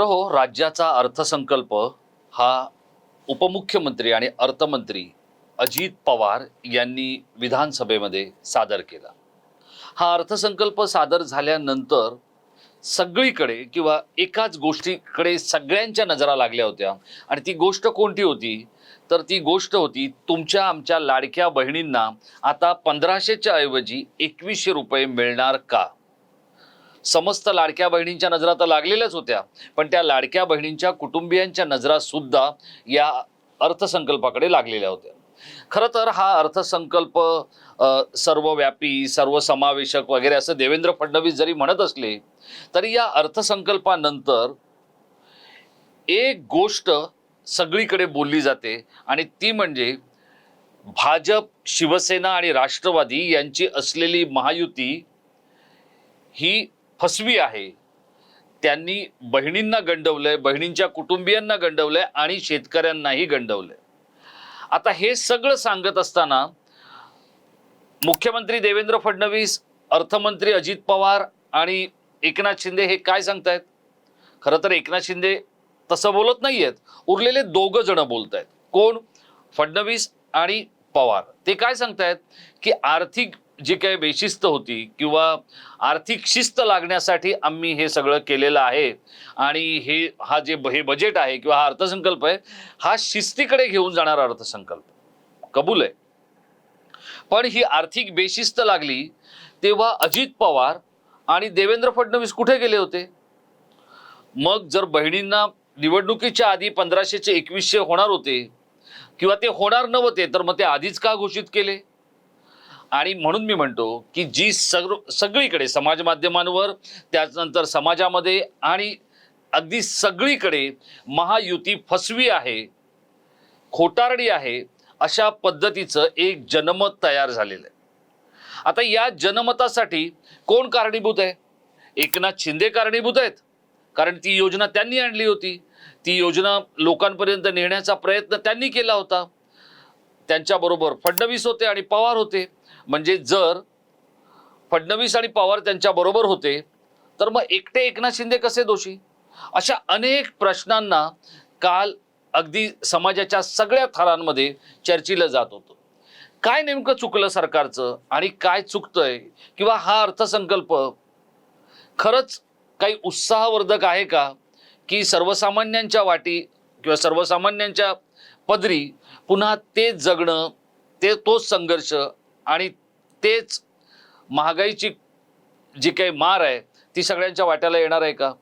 मित्र हो राज्याचा अर्थसंकल्प हा उपमुख्यमंत्री आणि अर्थमंत्री अजित पवार यांनी विधानसभेमध्ये सादर केला. हा अर्थसंकल्प सादर झाल्यानंतर सगळीकडे किंवा एकाच गोष्टीकडे सगळ्यांच्या नजरा लागल्या होत्या. आणि ती गोष्ट कोणती होती? तर ती गोष्ट होती तुमच्या आमच्या लाडक्या बहिणींना आता पंधराशेच्या ऐवजी एकवीसशे रुपये मिळणार का? समस्त लाडक्या बहिणींच्या नजरा तर लागलेल्याच होत्या. पण त्या लाडक्या बहिणींच्या कुटुंबियांच्या नजरा सुद्धा या अर्थसंकल्पाकडे लागलेल्या होत्या. खरं तर हा अर्थसंकल्प सर्वव्यापी सर्वसमावेशक वगैरे असं देवेंद्र फडणवीस जरी म्हणत असले तरी या अर्थसंकल्पानंतर एक गोष्ट सगळीकडे बोलली जाते आणि ती म्हणजे भाजप शिवसेना आणि राष्ट्रवादी यांची असलेली महायुती ही फसवी आहे. त्यांनी बहिणींना गंडवलंय बहिणींच्या कुटुंबियांना गंडवलंय आणि शेतकऱ्यांनाही गंडवलंय. आता हे सगळं सांगत असताना मुख्यमंत्री देवेंद्र फडणवीस अर्थमंत्री अजित पवार आणि एकनाथ शिंदे हे काय सांगतायत? खरं तर एकनाथ शिंदे तसं बोलत नाही आहेत उरलेले दोघं जण बोलत आहेत कोण? फडणवीस आणि पवार. ते काय सांगतायत? की आर्थिक जी काही बेशिस्त होती किंवा आर्थिक शिस्त लागण्यासाठी आम्ही हे सगळं केलेलं आहे आणि हे हा जे हे बजेट आहे किंवा हा अर्थसंकल्प आहे हा शिस्तीकडे घेऊन जाणारा अर्थसंकल्प. कबूल आहे. पण ही आर्थिक बेशिस्त लागली तेव्हा अजित पवार आणि देवेंद्र फडणवीस कुठे गेले होते? मग जर बहिणींना निवडणुकीच्या आधी पंधराशेचे एकवीसशे होणार होते किंवा ते होणार नव्हते तर मग ते आधीच का घोषित केले? आणि म्हणून मी म्हणतो की जी सगळ सगळीकडे समाज माध्यमांवर त्यानंतर समाजामध्ये आणि अगदी सगळीकडे महायुती फसवी आहे खोटारडी आहे अशा पद्धतीचं एक जनमत तयार झालेलं आहे. आता या जनमतासाठी कोण कारणीभूत आहे? एकनाथ शिंदे कारणीभूत आहेत. कारण ती योजना त्यांनी आणली होती. ती योजना लोकांपर्यंत नेण्याचा प्रयत्न त्यांनी केला होता. त्यांच्याबरोबर फडणवीस होते आणि पवार होते. म्हणजे जर फडणवीस आणि पवार त्यांच्या बरोबर होते तर मग एकटे एकनाथ शिंदे कसे दोषी? अशा अनेक प्रश्नांना काल अगदी समाजाच्या सगळ्या थरांमध्ये चर्चिलं जात होतं. काय नेमकं चुकलं सरकारचं आणि काय चुकतंय किंवा हा अर्थसंकल्प खरंच काही उत्साहवर्धक आहे का? की सर्वसामान्यांच्या वाटी किंवा सर्वसामान्यांच्या पदरी पुन्हा तेच जगणं ते तोच संघर्ष आणि तेच महागाईची जी काही मार आहे ती सगळ्यांच्या वाट्याला येणार आहे का?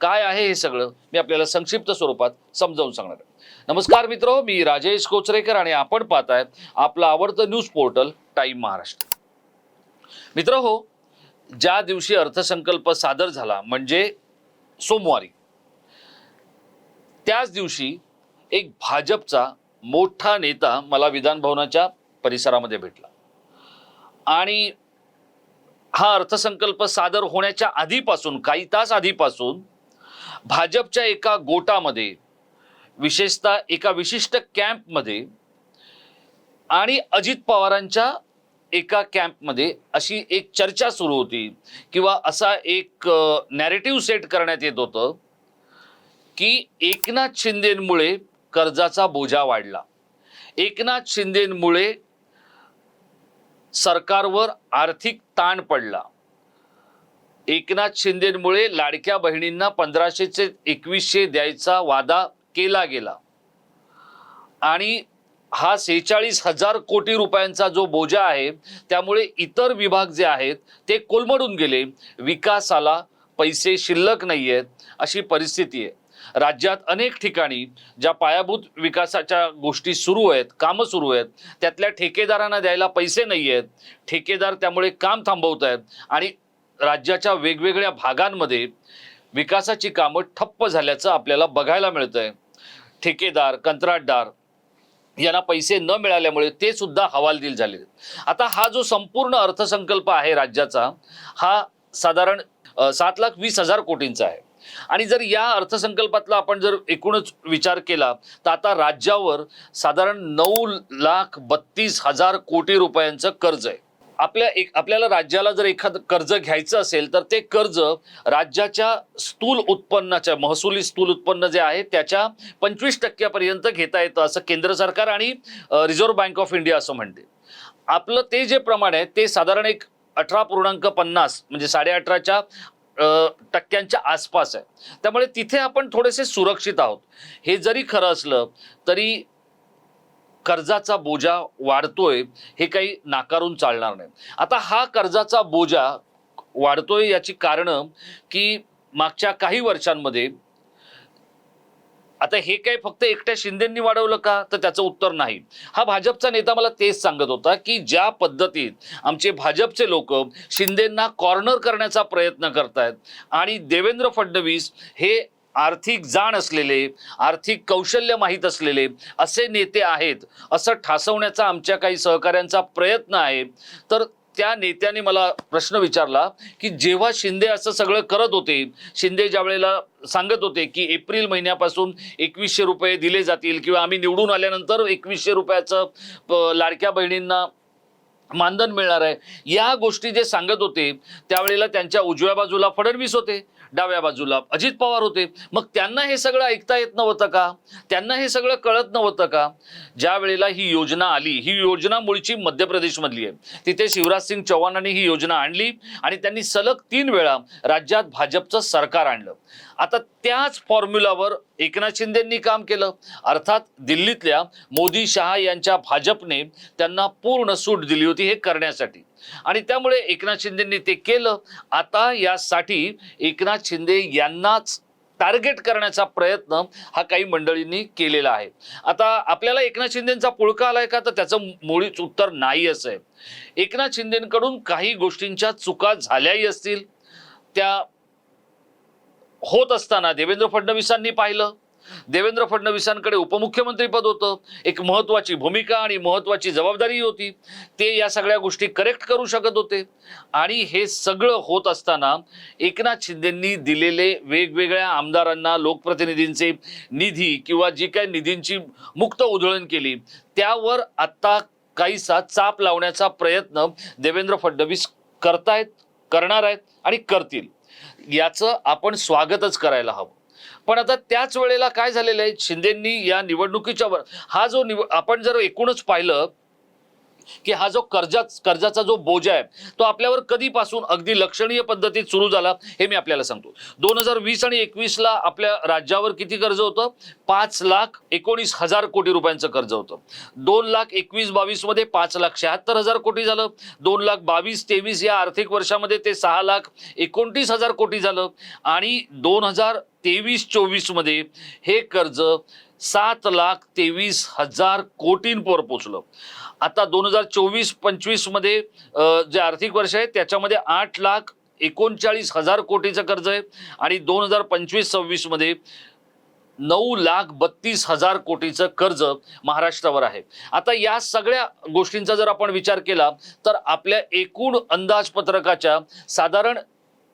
काय आहे हे सगळं? मी आपल्याला संक्षिप्त स्वरूपात समजावून सांगणार आहे. नमस्कार मित्र मी राजेश कोचरेकर आणि आपण पाहताय आपलं आवडतं न्यूज पोर्टल टाईम महाराष्ट्र. मित्र हो ज्या दिवशी अर्थसंकल्प सादर झाला म्हणजे सोमवारी त्याच दिवशी एक भाजपचा मोठा नेता मला विधान भवनाच्या परिसरामध्ये भेटला. आणि हा अर्थसंकल्प सादर होण्याच्या आधीपासून काही तास आधीपासून भाजपच्या एका गोटामध्ये विशेषतः एका विशिष्ट कॅम्पमध्ये आणि अजित पवारांच्या एका कॅम्पमध्ये अशी एक चर्चा सुरू होती किंवा असा एक नॅरेटिव्ह सेट करण्यात येत होतं की एकनाथ शिंदेमुळे कर्जाचा बोजा वाढला. एकनाथ शिंदेमुळे सरकारवर आर्थिक ताण पडला. एकनाथ शिंदेमुळे लाडक्या बहिणींना पंधराशेचे एकवीसशे द्यायचा वादा केला गेला. आणि हा सेहेचाळीस हजार कोटी रुपयांचा जो बोजा आहे त्यामुळे इतर विभाग जे आहेत ते कोलमडून गेले. विकासाला पैसे शिल्लक नाही आहेत अशी परिस्थिती आहे. राज्यात अनेक ठिकाणी ज्या पायाभूत विकासाच्या गोष्टी सुरू आहेत कामं सुरू आहेत त्यातल्या ठेकेदारांना द्यायला पैसे नाही आहेत. ठेकेदार त्यामुळे काम थांबवत आहेत आणि राज्याच्या वेगवेगळ्या भागांमध्ये विकासाची कामं ठप्प झाल्याचं आपल्याला बघायला मिळतं आहे ठेकेदार कंत्राटदार यांना पैसे न मिळाल्यामुळे ते सुद्धा हवालदिल झाले आता हा जो संपूर्ण अर्थसंकल्प आहे राज्याचा हा साधारण सात लाख वीस हजार कोटींचा आहे. आणि जर या अर्थसंकल्पातला आपण जर एकूणच विचार केला तर आता राज्यावर साधारण नऊ लाख बत्तीस हजार कोटी रुपयांचं कर्ज आहे. आपल्या एक आपल्याला राज्याला जर एखादं कर्ज घ्यायचं असेल तर ते कर्ज राज्याच्या स्थूल उत्पन्नाच्या महसुली स्थूल उत्पन्न जे आहे त्याच्या पंचवीस टक्क्यापर्यंत घेता येतं असं केंद्र सरकार आणि रिझर्व्ह बँक ऑफ इंडिया असं म्हणते. आपलं ते जे प्रमाण आहे ते साधारण एक अठरा पूर्णांक पन्नास म्हणजे साडे अठराच्या टक्क्यांच्या आसपास आहे. त्यामुळे तिथे आपण थोडेसे सुरक्षित आहोत. हे जरी खरं असलं तरी कर्जाचा बोजा वाढतोय हे काही नाकारून चालणार नाही. आता हा कर्जाचा बोजा वाढतोय याची कारणं की मागच्या काही वर्षांमध्ये आता हे काय फक्त एकट्या शिंदेंनी वाढवलं का? तर त्याचं उत्तर नाही. हा भाजपचा नेता मला तेच सांगत होता की ज्या पद्धतीत आमचे भाजपचे लोक शिंदेंना कॉर्नर करण्याचा प्रयत्न करतायत आणि देवेंद्र फडणवीस हे आर्थिक जाण असलेले आर्थिक कौशल्य माहीत असलेले असे नेते आहेत असं ठासवण्याचा आमच्या काही सहकाऱ्यांचा प्रयत्न आहे तर त्या नेत्याने मला प्रश्न विचारला की जेव्हा शिंदे असं सगळं करत होते शिंदे ज्या वेळेला सांगत होते की एप्रिल महिन्यापासून एकवीसशे रुपये दिले जातील किंवा आम्ही निवडून आल्यानंतर एकवीसशे रुपयाचं लाडक्या बहिणींना मानधन मिळणार आहे या गोष्टी जे सांगत होते त्यावेळेला त्यांच्या उजव्या बाजूला फडणवीस होते. डाव्या बाजूला. अजित पवार होते. मग त्यांना हे सगळं ऐकता येत नव्हतं का? त्यांना हे सगळं कळत नव्हतं का? ज्या वेळेला ही योजना आली ही योजना मूळची मध्य प्रदेशमधली आहे. तिथे शिवराज सिंग चौहानांनी ही योजना आणली आणि त्यांनी सलग तीन वेळा राज्यात भाजपचं सरकार आणलं. आता त्याच फॉर्म्युलावर एकनाथ शिंदेंनी काम केलं. अर्थात दिल्लीतल्या मोदी शहा यांच्या भाजपने त्यांना पूर्ण सूट दिली होती हे करण्यासाठी. आणि त्यामुळे एकनाथ शिंदेंनी ते केलं. आता यासाठी एकनाथ शिंदे यांनाच टार्गेट करण्याचा प्रयत्न हा काही मंडळींनी केलेला आहे. आता आपल्याला एकनाथ शिंदेचा पुळका आलाय का? तर त्याचं मुळीच उत्तर नाही असं आहे. एकनाथ शिंदेकडून काही गोष्टींच्या चुका झाल्याही असतील. त्या होत असताना देवेंद्र फडणवीसांनी पाहिलं. देवेंद्र फडणवीसांकडे उपमुख्यमंत्रीपद होतं. एक महत्त्वाची भूमिका आणि महत्त्वाची जबाबदारी होती. ते या सगळ्या गोष्टी करेक्ट करू शकत होते. आणि हे सगळं होत असताना एकनाथ शिंदेंनी दिलेले वेगवेगळ्या आमदारांना लोकप्रतिनिधींचे निधी किंवा जी काही निधींची मुक्त उधळण केली त्यावर आत्ता काहीसा चाप लावण्याचा प्रयत्न देवेंद्र फडणवीस करतायत करणार आहेत आणि करतील. याचं आपण स्वागतच करायला हवं. पण आता त्याच वेळेला काय झालेलं आहे? शिंदेंनी या निवडणुकीच्या वर हा जो निव आपण जर एकूणच पाहिलं की हा जो कर्जा कर्जाचा जो बोजा आहे तो आपल्यावर कधीपासून अगदी लक्षणीय पद्धतीत सुरू झाला हे मी आपल्याला सांगतो. दोन हजार वीस आणि एकवीसला आपल्या राज्यावर किती कर्ज होतं? पाच लाख एकोणीस हजार कोटी रुपयांचं कर्ज होतं. दोन लाख एकवीस बावीसमध्ये पाच लाख शहात्तर हजार कोटी झालं. दोन लाख बावीस तेवीस या आर्थिक वर्षामध्ये ते सहा लाख एकोणतीस हजार कोटी झालं. आणि दोन हजार तेवीस चोवीसमध्ये हे कर्ज सात लाख तेवीस हजार कोटींवर पोचलं. आता दोन हजार चोवीस पंचवीसमध्ये जे आर्थिक वर्ष आहे त्याच्यामध्ये आठ लाख एकोणचाळीस हजार कोटीचं कर्ज आहे आणि दोन हजार पंचवीस सव्वीसमध्ये नऊ लाख बत्तीस हजार कोटीचं कर्ज महाराष्ट्रावर आहे. आता या सगळ्या गोष्टींचा जर आपण विचार केला तर आपल्या एकूण अंदाजपत्रकाच्या साधारण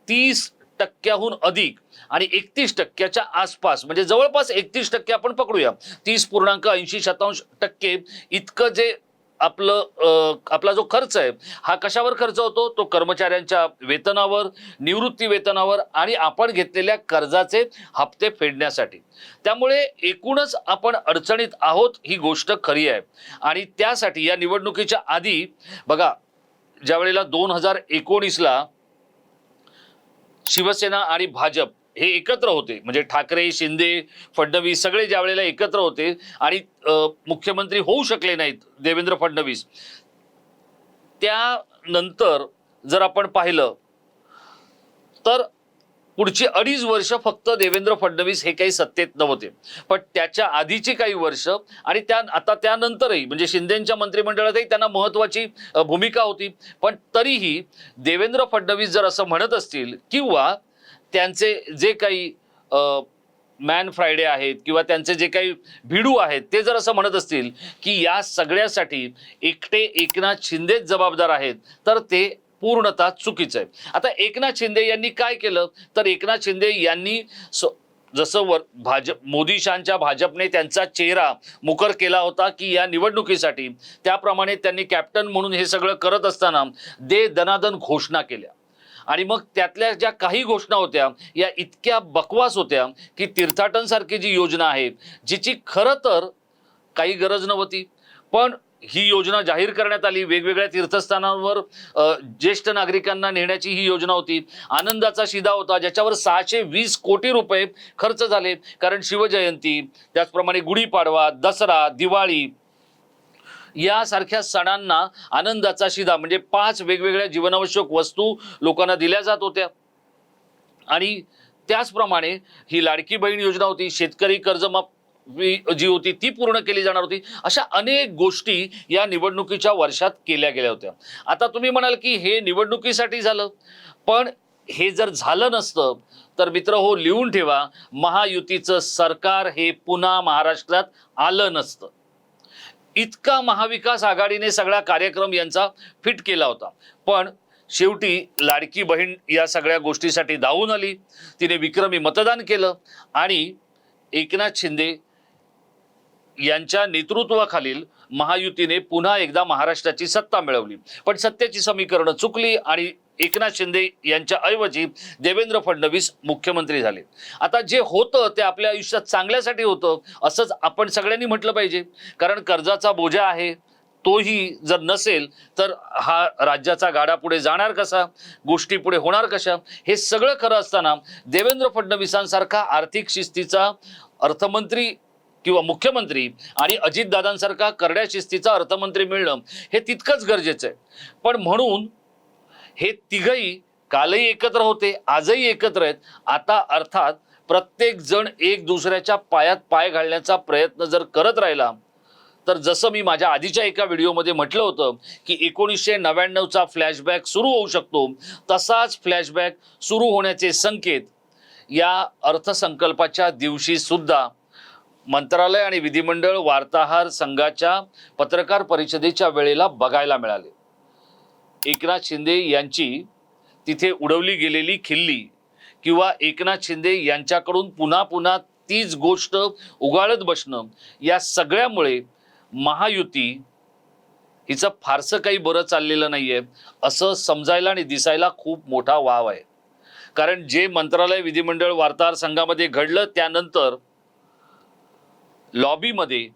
तीस टक्क्याहून अधिक आणि एकतीस टक्क्याच्या आसपास म्हणजे जवळपास एकतीस टक्के आपण पकडूया. तीस पूर्णांक ऐंशी शतांश टक्के इतकं जे आपलं आपला जो खर्च आहे हा कशावर खर्च होतो? तो कर्मचाऱ्यांच्या वेतनावर निवृत्ती वेतनावर आणि आपण घेतलेल्या कर्जाचे हप्ते फेडण्यासाठी. त्यामुळे एकूणच आपण अडचणीत आहोत ही गोष्ट खरी आहे. आणि त्यासाठी या निवडणुकीच्या आधी बघा ज्या वेळेला दोन हजार एकोणीसला शिवसेना आणि भाजप हे एकत्र होते. म्हणजे ठाकरे शिंदे फडणवीस सगळे ज्या वेळेला एकत्र होते आणि मुख्यमंत्री होऊ शकले नाहीत देवेंद्र फडणवीस त्यानंतर जर आपण पाहिलं तर पुढची अडीच वर्ष फक्त देवेंद्र फडणवीस हे काही सत्तेत नव्हते. पण त्याच्या आधीची काही वर्ष आणि त्या आता त्यानंतरही म्हणजे शिंदेच्या मंत्रिमंडळातही त्यांना महत्वाची भूमिका होती. पण तरीही देवेंद्र फडणवीस जर असं म्हणत असतील किंवा त्यांचे जे काही मॅन फ्रायडे आहेत किंवा त्यांचे जे काही भिडू आहेत ते जर असं म्हणत असतील की या सगळ्यासाठी एकटे एकनाथ शिंदेच जबाबदार आहेत तर ते पूर्णतः चुकीचं आहे. आता एकनाथ शिंदे यांनी काय केलं? तर एकनाथ शिंदे यांनी जसं वर भाजप मोदी शांच्या भाजपने त्यांचा चेहरा मुकर केला होता की या निवडणुकीसाठी. त्याप्रमाणे त्यांनी कॅप्टन म्हणून हे सगळं करत असताना दे दनादन घोषणा केल्या. आणि मग त्यातल्या ज्या काही घोषणा होत्या या इतक्या बकवास होत्या की तीर्थाटनसारखी जी योजना आहे जिची खरं तर काही गरज नव्हती. पण ही योजना जाहीर करण्यात आली. वेगवेगळ्या तीर्थस्थानांवर ज्येष्ठ नागरिकांना नेण्याची ही योजना होती. आनंदाचा शिदा होता ज्याच्यावर सहाशे वीस कोटी रुपये खर्च झाले. कारण शिवजयंती त्याचप्रमाणे गुढीपाडवा दसरा दिवाळी यासारख्या सणांना आनंदाचा शिदा म्हणजे पाच वेगवेगळ्या जीवनावश्यक वस्तू लोकांना दिल्या जात होत्या. आणि त्याचप्रमाणे ही लाडकी बहीण योजना होती. शेतकरी कर्जमाफ जी होती ती पूर्ण केली जाणार होती. अशा अनेक गोष्टी या निवडणुकीच्या वर्षात केल्या गेल्या होत्या. आता तुम्ही म्हणाल की हे निवडणुकीसाठी झालं. पण हे जर झालं नसतं तर मित्र हो लिहून ठेवा महायुतीचं सरकार हे पुन्हा महाराष्ट्रात आलं नसतं. इतका महाविकास आघाडीने सगळा कार्यक्रम यांचा फिट केला होता. पण शेवटी लाडकी बहीण या सगळ्या गोष्टीसाठी धावून आली. तिने विक्रमी मतदान केलं आणि एकनाथ शिंदे यांच्या नेतृत्वाखालील महायुतीने पुन्हा एकदा महाराष्ट्राची सत्ता मिळवली. पण सत्तेची समीकरणं चुकली आणि एकनाथ शिंदे यांच्या ऐवजी देवेंद्र फडणवीस मुख्यमंत्री झाले. आता जे होतं ते आपल्या आयुष्यात चांगल्यासाठी होतं असंच आपण सगळ्यांनी म्हटलं पाहिजे. कारण कर्जाचा बोजा आहे तोही जर नसेल तर हा राज्याचा गाडा पुढे जाणार कसा? गोष्टी पुढे होणार कशा? हे सगळं खरं असताना देवेंद्र फडणवीसांसारखा आर्थिक शिस्तीचा अर्थमंत्री किंवा मुख्यमंत्री आणि अजितदादांसारखा करड्या शिस्तीचा अर्थमंत्री मिळणं हे तितकंच गरजेचं आहे. पण म्हणून हे तिघही कालही एकत्र होते आजही एकत्र आहेत. आता अर्थात प्रत्येक जण एक दुसऱ्याच्या पायात पाय घालण्याचा प्रयत्न जर करत राहिला तर जसं मी माझ्या आधीच्या एका व्हिडिओमध्ये म्हटलं होतं की एकोणीसशे नव्याण्णवचा फ्लॅशबॅक सुरू होऊ शकतो. तसाच फ्लॅशबॅक सुरू होण्याचे संकेत या अर्थसंकल्पाच्या दिवशी सुद्धा मंत्रालय आणि विधिमंडळ वार्ताहर संघाच्या पत्रकार परिषदेच्या वेळेला बघायला मिळाले. एकनाथ शिंदे यांची तिथे उडवली गेलेली खिल्ली किंवा एकनाथ शिंदे यांच्याकडून पुन्हा पुन्हा तीच गोष्ट उगाळत बसणं या सगळ्यामुळे महायुती हिचं फारसं काही बरं चाललेलं नाहीये असं समजायला आणि दिसायला खूप मोठा वाव आहे. कारण जे मंत्रालय विधिमंडळ वार्ताहर संघामध्ये घडलं त्यानंतर लॉबीमध्ये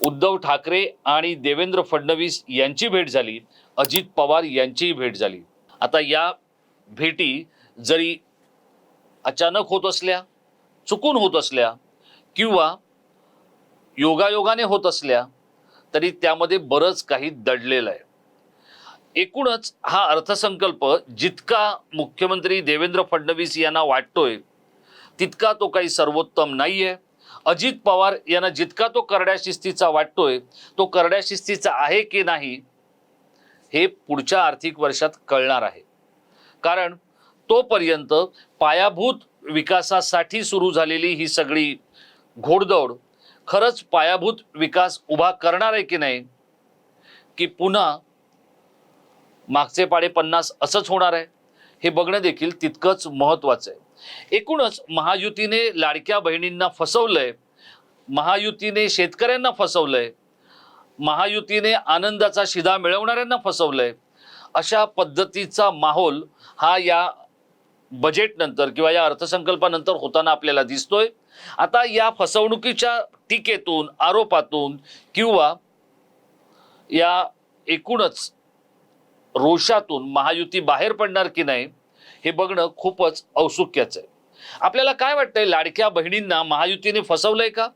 उद्धव ठाकरे आणि देवेंद्र फडणवीस यांची भेट झाली. अजित पवार यांचीही भेट झाली. आता या भेटी जरी अचानक होत असल्या चुकून होत असल्या किंवा योगायोगाने होत असल्या तरी त्यामध्ये बरंच काही दडलेलं आहे. एकूणच हा अर्थसंकल्प जितका मुख्यमंत्री देवेंद्र फडणवीस यांना वाटतोय तितका तो काही सर्वोत्तम नाही आहे अजित पवार यांना जितका तो करड्या शिस्तीचा वाटतोय तो करड्या शिस्तीचा आहे की नाही हे पुढच्या आर्थिक वर्षात कळणार आहे. कारण तोपर्यंत पायाभूत विकासासाठी सुरू झालेली ही सगळी घोडदौड खरंच पायाभूत विकास उभा करणार आहे की नाही की पुन्हा मागचे पाडे पन्नास असंच होणार आहे हे बघणं देखील तितकंच महत्त्वाचं आहे. एकूणच महायुतीने लाडक्या बहिणींना फसवलंय महायुतीने शेतकऱ्यांना फसवलंय महायुतीने आनंदाचा शिदा मिळवणाऱ्यांना फसवलंय अशा पद्धतीचा माहोल हा या बजेटनंतर किंवा या अर्थसंकल्पानंतर होताना आपल्याला दिसतोय. आता या फसवणुकीच्या टीकेतून आरोपातून किंवा या एकूणच रोषातून महायुती बाहेर पडणार की नाही हे बघणं खूपच औत्सुक्याचं आहे. आपल्याला काय वाटतंय लाडक्या बहिणींना महायुतीने फसवलंय का?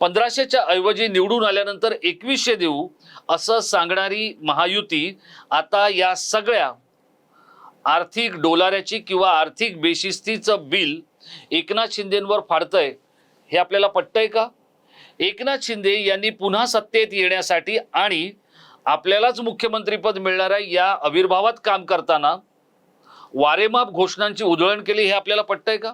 पंधराशेच्या ऐवजी निवडून आल्यानंतर एकवीसशे देऊ असं सांगणारी महायुती आता या सगळ्या आर्थिक डोलाऱ्याची किंवा आर्थिक बेशिस्तीचं बिल एकनाथ शिंदेंवर फाडतंय हे आपल्याला पटतंय का? एकनाथ शिंदे यांनी पुन्हा सत्तेत येण्यासाठी आणि आपल्यालाच मुख्यमंत्रीपद मिळणार आहे या आविर्भावात काम करताना वारेमाप घोषणांची उधळण केली हे आपल्याला पटतंय का?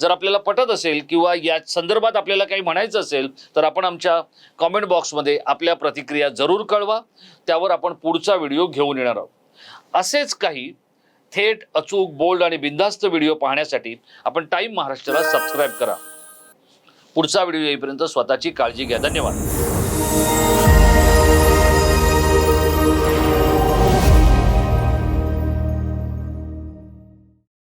जर आपल्याला पटत असेल किंवा या संदर्भात आपल्याला काही म्हणायचं असेल तर आपण आमच्या कॉमेंट बॉक्समध्ये आपल्या प्रतिक्रिया जरूर कळवा. त्यावर आपण पुढचा व्हिडिओ घेऊन येणार आहोत. असेच काही थेट अचूक बोल्ड आणि बिंदास्त व्हिडिओ पाहण्यासाठी आपण टाईम महाराष्ट्राला सबस्क्राईब करा. पुढचा व्हिडिओ येईपर्यंत स्वतःची काळजी घ्या. धन्यवाद.